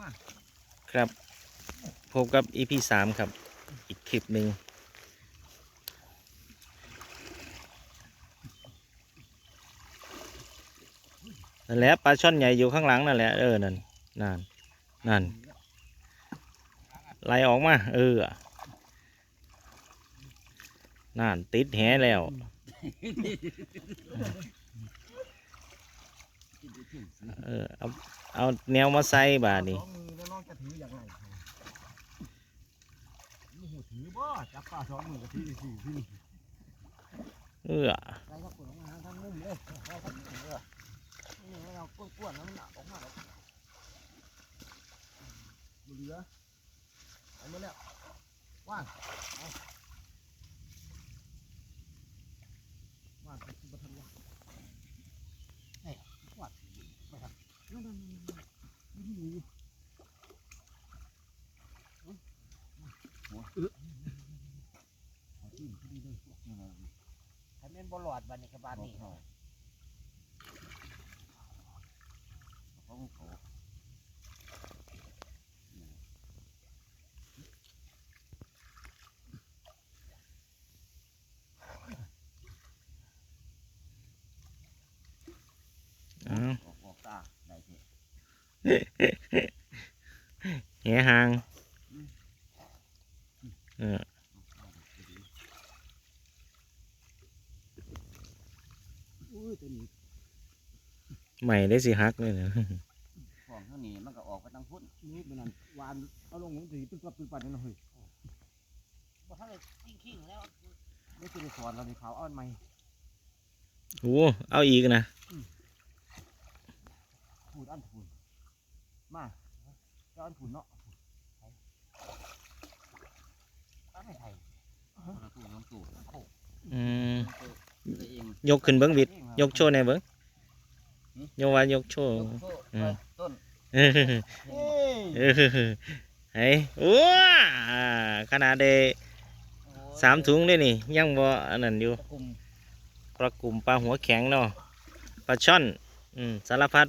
มาครับ พบกับ EP สามครับ อีกคลิปหนึ่งนั่นแหละปลาช่อนใหญ่อยู่ข้างหลังนั่นแหละเออนั่นนั่นนั่นไล่ออกมา เออนั่นติดแหแล้ว เออเอาเอาแนวมาใส่บาดนี่สองมือแล้วน้องจะถืออย่างไรนี่หูถือบ่จับปลาสองมือกับถือสี่ที่เออไรก็กดออกมาทางมุมเลยไรก็มุมเลยนี่เรากวนๆแล้วมันออกมาแล้วเหลือเอามาแล้วว่างเอาว่างไปที่บัทันวะ นั่นนั่นนั่นนั่นนี่นี่ เอาที่ที่นี่เลยนั่นน่ะ ถ้า เป็นบอลอดบันนี้กับบานนี้เขาเขาเขาเอาออกออกตาได้ทีแหหางเออ อุ้ยตัวนี้ใหม่ได้สิฮักเลยนะของเท่านี้มันก็ออกไปทางพุ่นนี่เป็นนั่นวานเอาลงมันถือตึ๊บตับตึ๊บปัดนั่นเลยบ่ทันได้กิ้งขิงแล้วนี่คือในสวนเราในเขาเอาอันใหม่โอ้เอาอีกนะพูดอันพูนมาเจ้าอันพูนเนาะตั้งให้ไทยเราพูดน้ำตูดอืมตัวเอง ยกขึ้นเบิ้งบิดยกโชว์ในอยเบิ้งโยกว่ายกโชว์อืมต้นเออเออเฮ้ยโอ้ขนาดเดสามถุงเลยนี่ ยังบ่อันนั้นอยู่กลุ่มปลากลุ่มปลาหัวแข็งเนาะปลาช่อนอืมสารพัด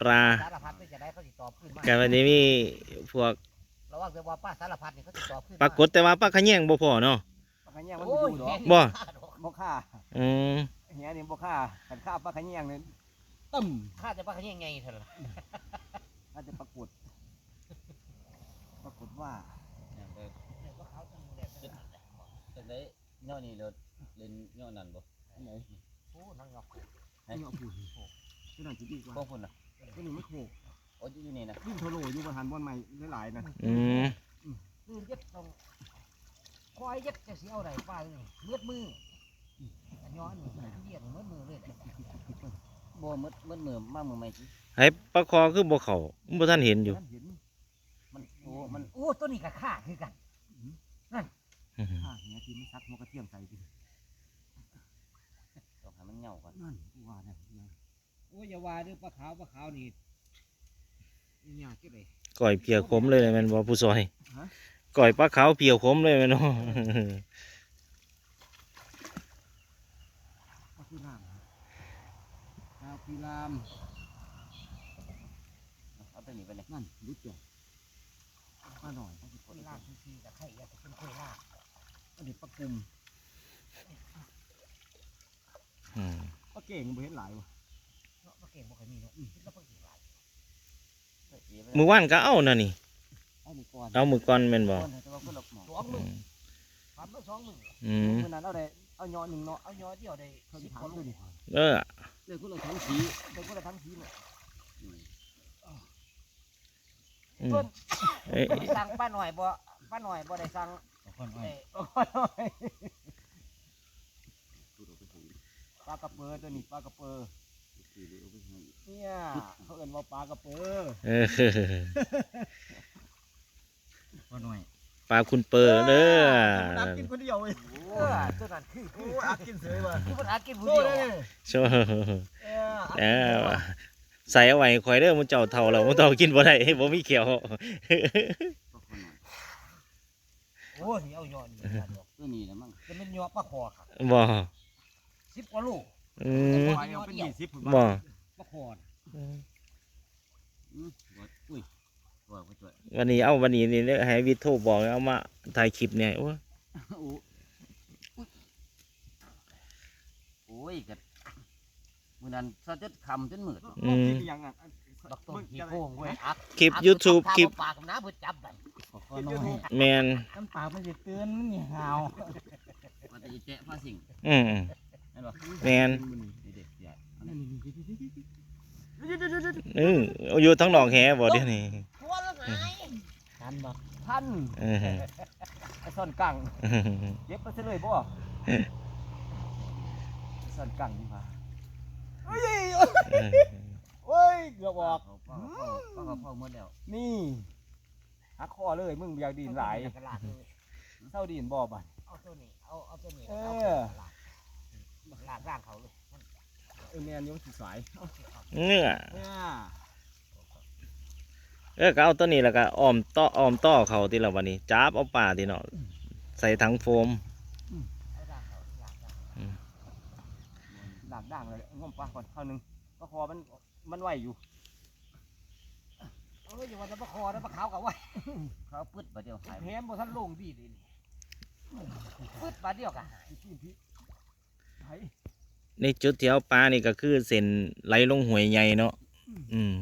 ปลาสารพัดนี่จะได้เขาติดต่อขึ้นมากันวันนี้มีพวกระวังเดี๋ยวว่าป้าสารพัดนี่เขาติดต่อขึ้นปรากฏแต่ว่าปลาขะแยงบ่พอเนาะปลาขะแยงมันโอ้บ่ยอยู่ดอก บ่บ่ค่าอืมเฮียนี่บ่ค่าขันค่าปลาขะแยงเนี่ยตึ้มข้าจะป้าเขายังไงเถอะล่ะถ้าจะปรากฏปรากฏว่าจังได้ย่อนี่เราเล่นย่อนั่นบ่อันไหนโอ้นั่งงอกให้เอาพูดที่นั่นสิดีกว่าพวกพุ่นน่ะที่นี่ไม่โขกโอ้ยอยู่นี่นะวิ่งโทโลอยู่บนหันบนใหม่หลายๆนะอืมคือเย็ดตรงคอยเย็ดจะเสียเอาไหนป้าเลยเลือดมืออัน ย้อนนี่เย็ดมือมือเลยแหละบ่มืดมืดมือมามือใหม่สิให้ปลาคอคือบ่เข้าบ่ท่านเห็นอยู่ท่านเห็นมันโอ้ มันโอ้ตัวนี้กับข้าคือกันข้าเฮียที่ไม่ซักหัวกระเทียมใส่ดิต้องให้มันเหงาก่อนนั่นกูว่าเนี่ยโอ้ยอย่าว่าเด้อปลาขาวปลาขาวนี่ยากจังเลยก่อยเปียกขมเลยแม่นบ่ผู้ซอยก่อยปลาขาวเปียกขมเลยแม่นบ่ก็คือน้ำดาว พีรามเอาตัวนี้ไปเลยนั่นรู้จักป้าหน่อยเขาจะกคุดยลากทีๆกับไข่อยากจะเป็นคุยลากอันนี้ปลากุมปลาเก่งบ่เห็นหลายวะเนาะปลาเก่งบ่เคยมีเนาะคิดแล้วปลาเก่งหลายมือว่านก็เอาน่ะนี่เอาหนึ่งก่อนเอามือก่อนแม่นบ่ก่อนแต่ว่าคนละหมองสองมือือมทำมาสองมืออืมเมื่อนั้นเอาได้เอาย้อนหนึ่งเนาะเอาย้อยเดียวได้เขาสิจะบถามกว่าด้ลูกดิเออ เลยคนละทั้งสีเลยคนละทั้งสีเนี่ยอืมอืมเอ้ยได้สั่งป้าหน่อยบ่ป้าหน่อยบ่ได้สั่งเอาคนอ้อได้ยปลากระเปอตัวนี้ปลากระเปอเนี่ยเขาเอิ้นว่าปลากระเปอเออคนน้อย ปลาคุณเปิดเด้อนักกินคนเดียวเว้ยเออตัวนั้นคือโอ้อักกินเสยว่ะคือมันหากินผู้โซ่เดียวเลยโชว์เออเออใส่เอาไว้ให้ข่อยเด้อมันเจ้าเท่าแล้วมันเท่ากินบ่ได้บ่มีเขียวโอ้ยเอาย้อนนี่ว่าเดียวตัวนี้นะมั้งจะเป็นย้อปลาคอครับบ่สิบกว่าลูกอืมปลาเอาเป็นยี่สิบบ่ปลาคอน่ะอืม บดว่าไปช่วยวันนี้เอาวันนี้นี่เนี่ยให้วิทย์โทรบอกเอามาถ่ายคลิปเนี่ยโอ้ยโอ้โอ้ยกัมื้อนั้นซะจนค่ำจนมืดอืมยังอะบักต้นขี้โค้งเว้ยอักคลิป YouTube คลิปปากกับน้ำเพื่อจับไปขอน้อยแมนน้ำปากมันจะเตือนมันนี่หาวว่าแต่อีแจ๊ะพาสิ่งอืมแม่นบ่แมนนี่เด็กใหญ่อันนี้อืออยู่ทั้งดอกแหบ่เดี๋ยวนี้ หัวละไงทันบ่ท่านเออไอ้ซ่อนกังเย็บไปซะเลยบ่ซ่อนกังนี่มาเฮ้ยเออโอ้ยเกือบออกเขาเฝ้าเฝ้าเฝ้าเฝ้าหมดแล้วนี่หักคอเลยมึงอยากดีนหลายกระลาดเลยเศร้าดีนบ่บัดเอาตัวนี้เอาเอาตัวนี้เอเอาอกระลาดร่างเขาเลยเออแม่นอยังสิสายเนื้อ เออก็เอาตัวนี้แล้วก็อ้อมต่ออ้อมต่อเขาทีละวันนี้จับเอาป่าทีเนาะใส่ถังโฟมเอาร่างเขาร่างเขาด่างด่างเลยงมปลาก่อนข้าวหนึ่งก็คอมันมันไหวอยู่เอ้ยอย่าว่าจะมาคอนะมาขาวกับว่าเขาปึ๊ดบ่เดียวหายแผลบ่ทันลงดีเลยนี่ปึ๊ดบาเดียวกันหายในจุดที่เอาปลานี่ก็คือเส้นไหลลงหวยใหญ่เนาะอืม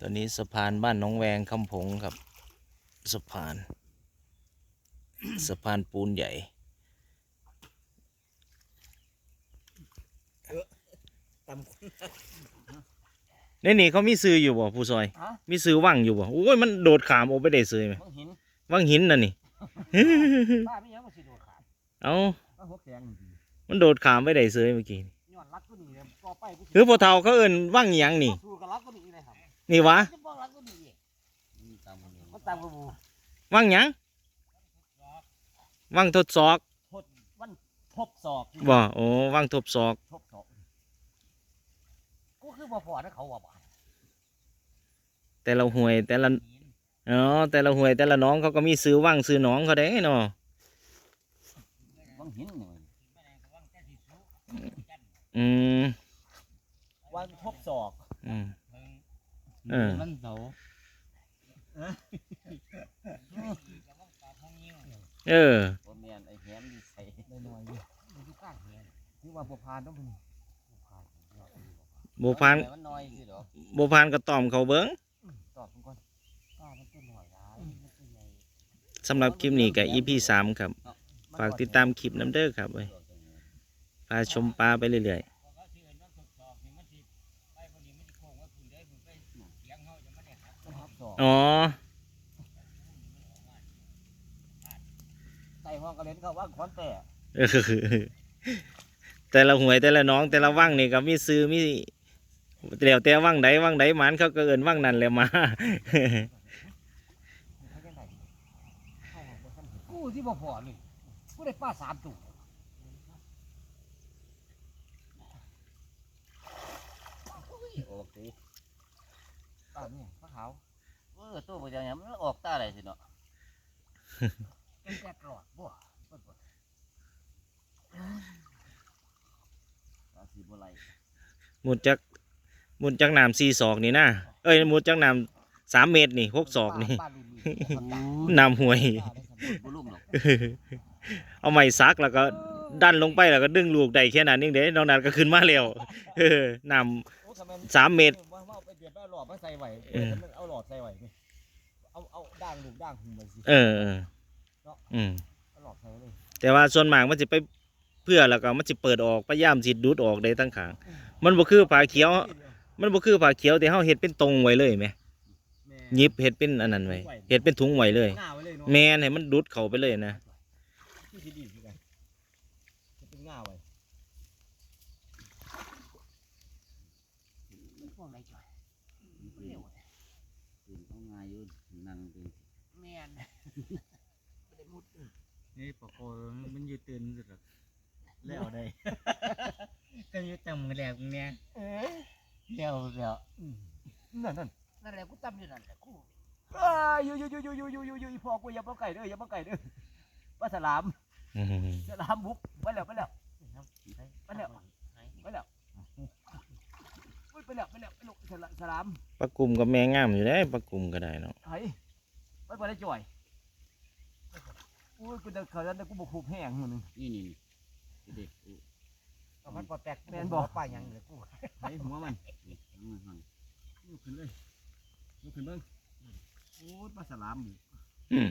ตอนนี้สะพานบ้านหน้องแวงคำผงครับ สะพาน สะพานปูนใหญ่ในนี่เขามีซื้ออยู่บ่ผู้ซอย ฮะ มีซื้อว่างอยู่บ่โอ้ยมันโดดขามออกไปได้ซื้อไหมมึงหินว่างหินน่ะนี่ ป้าไม่ยังมาสิโดดขาดเอาก็หัวแข็งจริงมันโดดขามไปได้ซื้อเมื่อกี้นี่ย้อนรักตัวนี้เลยต่อไปกูสิคือพอเท่าเขาเอิ้นว่างหยังนี่ สู้กับรักตัวนี้เลยครับ นี่วะจะบอกรักตัวนี้เองนี่ตามมันเองมันตามกระบูว่างหยังว่างทดสอบทดมันทบศอกบ่โอ้ว่างทดสอบทบศอกกูคือบ่พอนะเขาว่าบ่แต่ละหวยแต่ละอ๋อแต่ละหวยแต่ละน้องเขาก็มีซื้อว่างซื้อน้องเขาได้เนาะมึงหินนี่อืมวันทบศอกอืม เออ มันเสาเออ บ่แม่นไอ้แหมดีใส่ได้หน่อยอยู่มันอยู่ข้างเฮียนนี่ว่าบัวพานต้องเป็นโบพานมันน้อยสิดอกโบพานก็ตอมเขาเบิ้งตอบผมก่อนป้ามันตัวหน่อยร้ายมันตัวใหญ่สำหรับคลิปนี้กับ EP สามครับ ฝากติดตามคลิปน้ำเด้อครับเว้ยพาชมปลาไปเรื่อยทับศอกๆ อ๋อใส่ห้องกระเล่นเขาว่าคอนแต่เออแต่ละหวยแต่ละน้องแต่ละว่างนี่ก็มีซื้อมีเดี๋ยวแต่ว่างใดว่างใดหมันเขาก็เอินว่างนั่นแหละมากูที่บ่พอเลยกูได้ป้าสามตัวโอเคตามเนี่ยพระขาวเออตัวบ่จังหยังมันออกตาได้สิเนาะเป็นแต่กรอดบ่เปิดบ่ตาสิบ่ไหลหมุดจากหมุดจากน้ำสี่ศอกนี่นะเอ้ยหมุดจากน้ำสามเมตรนี่หกศอกนี่ป้าลุยน้ำห่วยบ่ลุ่มหรอกเอาไม้ซักแล้วก็ดันลงไปแล้วก็ดึงลูกได้แค่นั้นเองเด้นอกนั้นก็ขึ้นมาแล้วเออน้โอ้ทำไมำ สามเมตรว่าว่าเอาไปเดี๋ยวเอาหลอดมาใส่ไหวเออเอาหลอดใส่ไหวนี่เอาเอาด่างลูกด่างหุ่มมาสิเออเอออืมเอาหลอดใส่เลยแต่ว่าส่วนมากมันจะไปเพื่อแล้วก็มันจะเปิดออกพยายามสิดูดออกได้ตั้งขาง มันบ่คือผ้าเขียว มันบ่คือผ้าเขียวแต่เฮาเฮ็ดเป็นตรงไว้เลยแหมแม่หยิบเฮ็ดเป็นอันนั้นไว้เฮ็ดเป็นถุงไว้เลยหน้าไว้เลยเนาะแม่นให้มันดูดเข้าไปเลยนะ ที่ที่ดีคือกันจะเป็นง่าไว้ พวกไหนจ่อยตื่นตื่นเอาง่ายอยู่นั่งเป็นแม่นบ่ได้มุดนี่ปะโคมันอยู่ตื่นสุดหรอกแล้วได้ก็อยู่ต่ำกันแล้วเนี่ยเอ๊ะแล้วแล้วนั่นนั่นนั่นแหละกูตั้มอยู่นั่นแหละกูอ้ายอยู่อยู่อยู่อยู่อยู่อยู่อยู่อีพ่อกูอย่ามาไก่เด้ออย่ามาไก่เด้อปลาสลามอืมสลามบุกไปแล้วไปแล้วไปแล้วไปแล้ว ไปแล้วไปแล้วไปแล้วสละสลามปลากลุ่มกับแม่งามอยู่ได้ปลากลุ่มก็ได้เนาะไห้ไปบ่ได้จ่อยโอ้ยกูเดินเขาแล้วกูบ่คูบแห้งมื้อนึงนี่นี่นี่เด็กอู้เอามันปอแตกแม่นบอกป้ายังเลยกูไห้หัวมันนี่มันหันลุกขึ้นเลยลุกขึ้นเบิ่งโอ้ยปลาสลามหมูอืม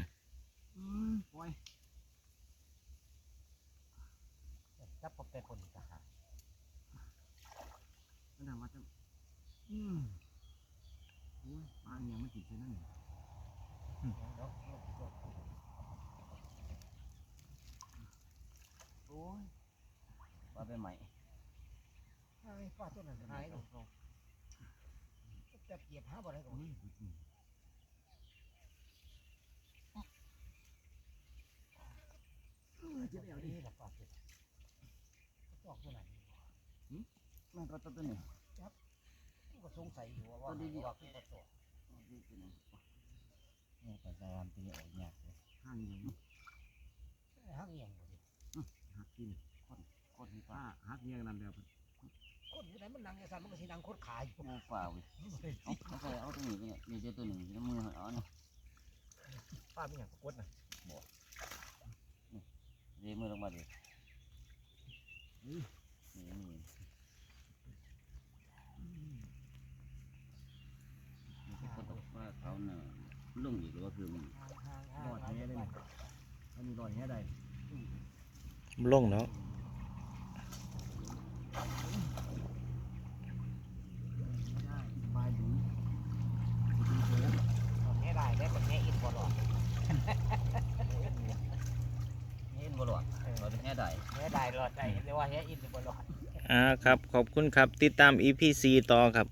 อืมปล่อยจับปอแตกคนอีกทหารมันทำว่าจะ อืมโอ้ยปลาเนี่ยมันกินไปนั่นนี่เดี๋ยวโอ้ยปลาไปใหม่ไอ้ป้าตัวนั้นหายลงจะเกียบหาบ่ได้ก็โอ้ยเจ็บเอาดินี่แหละป้าตัวจอกตัวไหนแม่งก็ตัวตัวนี้กูก็ สงสัยอยู่ว่าว่าว่าคือปลาตัวเนี่ยปลาสลามตัวนี้ออกยากเลยห้างยังหักเงียงบ่ดิหักกินคนคนที่ป้าหักเงี้ยนั่นแบบคนอยู่ไหนมันนั่งไอ้สันมันก็สินั่งโคตรขายอยู่โอ้ฝ่าเว้ยเอาเอาไปเอาตัวนี้ไปเนี่ยนี่เจอตัวหนึ่งที่มือเอาเนี่ยป้ามีอย่างกดน่ะเรียมือลงมาดินี่นี่คนตกว่า เขาเนี่ยลงอีกหรือว่าคือมันรอดแง่ได้ไหมอันนี้รอดแง่ได้ลงเนาะปลาดูแง่ได้แล้วก็แง่อินบ่หรอกเนบ่หลดเราะแค่ใดแง่ได้หรอดได้เรียกว่าแง่อินบ่หรอกอ่าครับ ขอบคุณครับ ติดตาม EP4 ต่อครับ